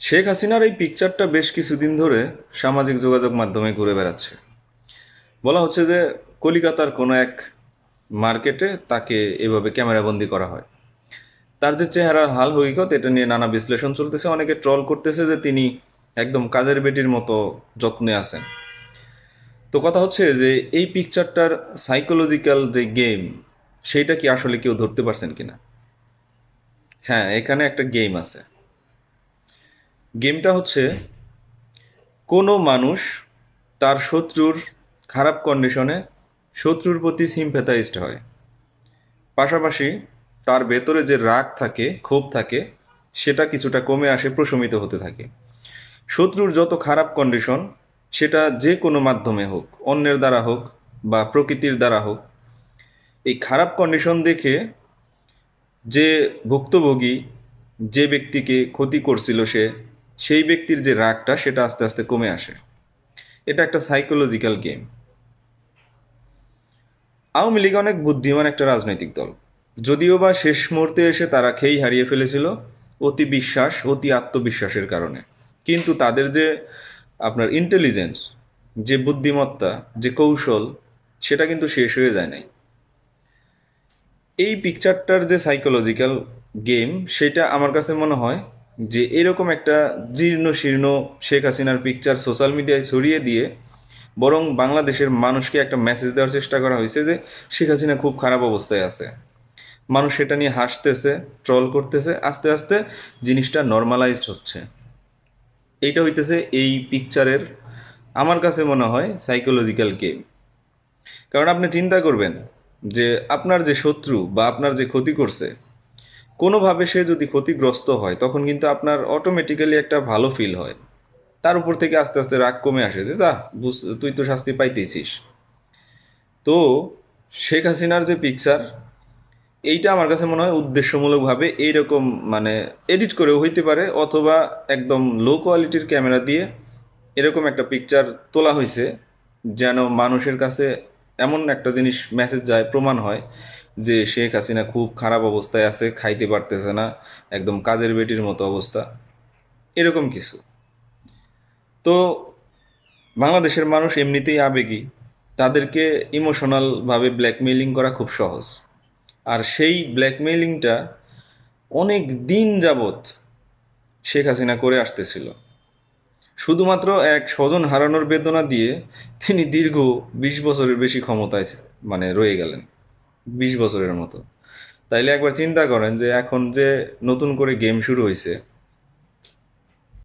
শেখ হাসিনার এই পিকচারটা বেশ কিছুদিন ধরে সামাজিক যোগাযোগ মাধ্যমে ঘুরে বেড়াচ্ছে। বলা হচ্ছে যে কলিকাতার কোনো এক মার্কেটে তাকে এভাবে ক্যামেরাবন্দি করা হয়। তার যে চেহারার হাল হইকত এটা নিয়ে নানা বিশ্লেষণ চলতেছে। অনেকে ট্রল করতেছে যে তিনি একদম কাজের বেটির মতো যত্নে আছেন। তো কথা হচ্ছে যে এই পিকচারটার সাইকোলজিক্যাল যে গেম সেইটা কি আসলে কেউ ধরতে পারছেন কিনা? হ্যাঁ এখানে একটা গেম আছে। গেমটা হচ্ছে, কোনো মানুষ তার শত্রুর খারাপ কন্ডিশনে শত্রুর প্রতি সিম্প্যাথাইজড হয়। পাশাপাশি তার ভেতরে যে রাগ থাকে, ক্ষোভ থাকে, সেটা কিছুটা কমে আসে, প্রশমিত হতে থাকে। শত্রুর যত খারাপ কন্ডিশন সেটা যে কোনো মাধ্যমে হোক, অন্যের দ্বারা হোক বা প্রকৃতির দ্বারা হোক, এই খারাপ কন্ডিশন দেখে যে ভুক্তভোগী যে ব্যক্তিকে ক্ষতি করছিল সে সেই ব্যক্তির যে রাগটা সেটা আস্তে আস্তে কমে আসে। এটা একটা সাইকোলজিক্যাল গেম আওয়ামী লীগ অনেক বুদ্ধিমান একটা রাজনৈতিক দল। যদিও বা শেষ মুহূর্তে এসে তারা খেই হারিয়ে ফেলেছিল অতি বিশ্বাস, অতি আত্মবিশ্বাসের কারণে। কিন্তু তাদের যে আপনার ইন্টেলিজেন্স যে বুদ্ধিমত্তা, যে কৌশল, সেটা কিন্তু শেষ হয়ে যায় নাই। এই পিকচারটার যে সাইকোলজিক্যাল গেম সেটা আমার কাছে মনে হয় যে এরকম একটা জীর্ণ শীর্ণ শেখ হাসিনার পিকচার সোশ্যাল মিডিয়ায় ছড়িয়ে দিয়ে বরং বাংলাদেশের মানুষকে একটা মেসেজ দেওয়ার চেষ্টা করা হয়েছে যে শেখ হাসিনা খুব খারাপ অবস্থায় আছে। মানুষ সেটা নিয়ে হাসতেছে ট্রল করতেছে, আস্তে আস্তে জিনিসটা নর্মালাইজড হচ্ছে। এইটা হইতেছে এই পিকচারের আমার কাছে মনে হয় সাইকোলজিক্যাল গেম কারণ আপনি চিন্তা করবেন যে আপনার যে শত্রু বা আপনার যে ক্ষতি করছে কোনোভাবে সে যদি ক্ষতিগ্রস্ত হয়, তখন কিন্তু আপনার অটোমেটিক্যালি একটা ভালো ফিল হয়। তার উপর থেকে আস্তে আস্তে রাগ কমে আসে যে, যা, বুঝ, তুই তো শাস্তি পাইতেছিস। তো শেখ হাসিনার যে পিকচার এইটা আমার কাছে মনে হয় উদ্দেশ্যমূলকভাবে এইরকম মানে এডিট করেও হইতে পারে, অথবা একদম লো কোয়ালিটির ক্যামেরা দিয়ে এরকম একটা পিকচার তোলা হয়েছে যেন মানুষের কাছে এমন একটা জিনিস মেসেজ যায়, প্রমাণ হয় যে শেখ হাসিনা খুব খারাপ অবস্থায় আছে, খাইতে পারতেছে না, একদম কাজের বেটির মতো অবস্থা, এরকম কিছু। তো বাংলাদেশের মানুষ এমনিতেই আবেগী, তাদেরকে ইমোশনালভাবে ব্ল্যাকমেইলিং করা খুব সহজ। আর সেই ব্ল্যাকমেইলিংটা অনেক দিন যাবৎ শেখ হাসিনা করে আসতেছিল। শুধুমাত্র এক স্বজন হারানোর বেদনা দিয়ে তিনি দীর্ঘ বিশ বছরের বেশি ক্ষমতায় মানে রয়ে গেলেন। বিশ বছরের মতো। তাইলে একবার চিন্তা করেন যে এখন যে নতুন করে গেম শুরু হয়েছে